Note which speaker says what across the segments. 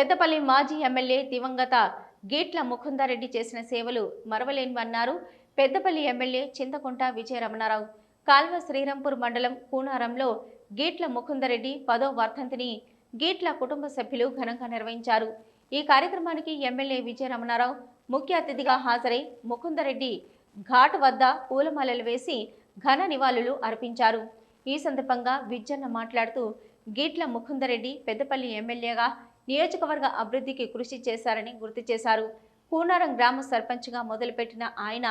Speaker 1: పెద్దపల్లి మాజీ ఎమ్మెల్యే దివంగత గీట్ల ముకుందారెడ్డి చేసిన సేవలు మరవలేనివన్నారు. పెద్దపల్లి ఎమ్మెల్యే చింతకుంట విజయరమణారావు. కాల్వ శ్రీరాంపూర్ మండలం కూనారంలో గీట్ల ముకుందరెడ్డి పదో వర్ధంతిని గీట్ల కుటుంబ సభ్యులు ఘనంగా నిర్వహించారు. ఈ కార్యక్రమానికి ఎమ్మెల్యే విజయరమణారావు ముఖ్య అతిథిగా హాజరై ముకుందరెడ్డి ఘాట్ వద్ద పూలమాలలు వేసి ఘన నివాళులు అర్పించారు. ఈ సందర్భంగా విజ్జన్న మాట్లాడుతూ గీట్ల ముకుందరెడ్డి పెద్దపల్లి ఎమ్మెల్యేగా నియోజకవర్గ అభివృద్ధికి కృషి చేశారని గుర్తు చేశారు. కూనారం గ్రామ సర్పంచ్గా మొదలుపెట్టిన ఆయన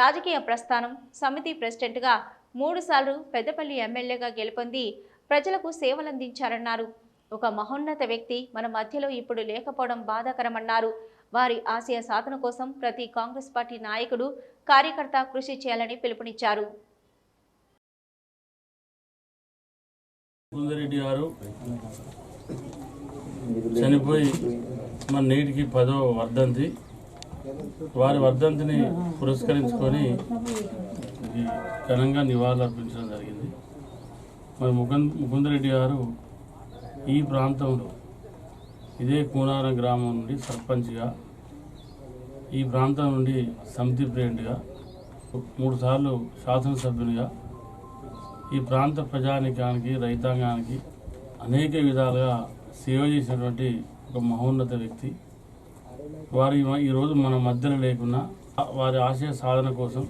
Speaker 1: రాజకీయ ప్రస్థానం సమితి ప్రెసిడెంట్గా మూడుసార్లు పెద్దపల్లి ఎమ్మెల్యేగా గెలుపొంది ప్రజలకు సేవలందించారన్నారు. ఒక మహోన్నత వ్యక్తి మన మధ్యలో ఇప్పుడు లేకపోవడం బాధాకరమన్నారు. వారి ఆశయ సాధన కోసం ప్రతి కాంగ్రెస్ పార్టీ నాయకుడు కార్యకర్త కృషి చేయాలని పిలుపునిచ్చారు.
Speaker 2: గారు చనిపోయి మన నేటికి పదో వర్ధంతి. వారి వర్ధంతిని పురస్కరించుకొని ఘనంగా నివాళులు అర్పించడం జరిగింది. మరి ముకుంద్ ముకుందరెడ్డి గారు ఈ ప్రాంతంలో ఇదే కూనారం గ్రామం నుండి సర్పంచ్గా ఈ ప్రాంతం నుండి సమితి ప్రెసిడెంట్గా మూడుసార్లు శాసనసభ్యునిగా ఈ ప్రాంత ప్రజానికానికి రైతాంగానికి అనేక విధాలుగా సేవ చేసినటువంటి ఒక మహోన్నత వ్యక్తి. వారి ఈరోజు మన మధ్యలో లేకున్నా వారి ఆశయ సాధన కోసం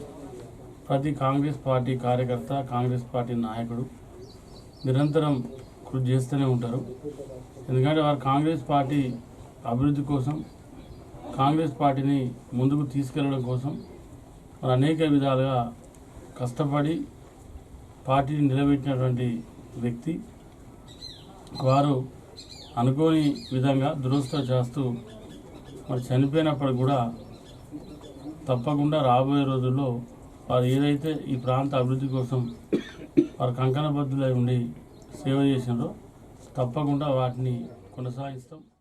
Speaker 2: ప్రతి కాంగ్రెస్ పార్టీ కార్యకర్త కాంగ్రెస్ పార్టీ నాయకుడు నిరంతరం కృషి చేస్తూనే ఉంటారు. ఎందుకంటే వారు కాంగ్రెస్ పార్టీ అభివృద్ధి కోసం కాంగ్రెస్ పార్టీని ముందుకు తీసుకెళ్ళడం కోసం వారు అనేక విధాలుగా కష్టపడి పార్టీని నిలబెట్టినటువంటి వ్యక్తి. వారు అనుకోని విధంగా దురదృష్టవశాస్తూ మరి చనిపోయినప్పుడు కూడా తప్పకుండా రాబోయే రోజుల్లో వారు ఏదైతే ఈ ప్రాంత అభివృద్ధి కోసం వారు కంకణబద్ధులై ఉండి సేవ చేసినారో తప్పకుండా వాటిని కొనసాగిస్తాం.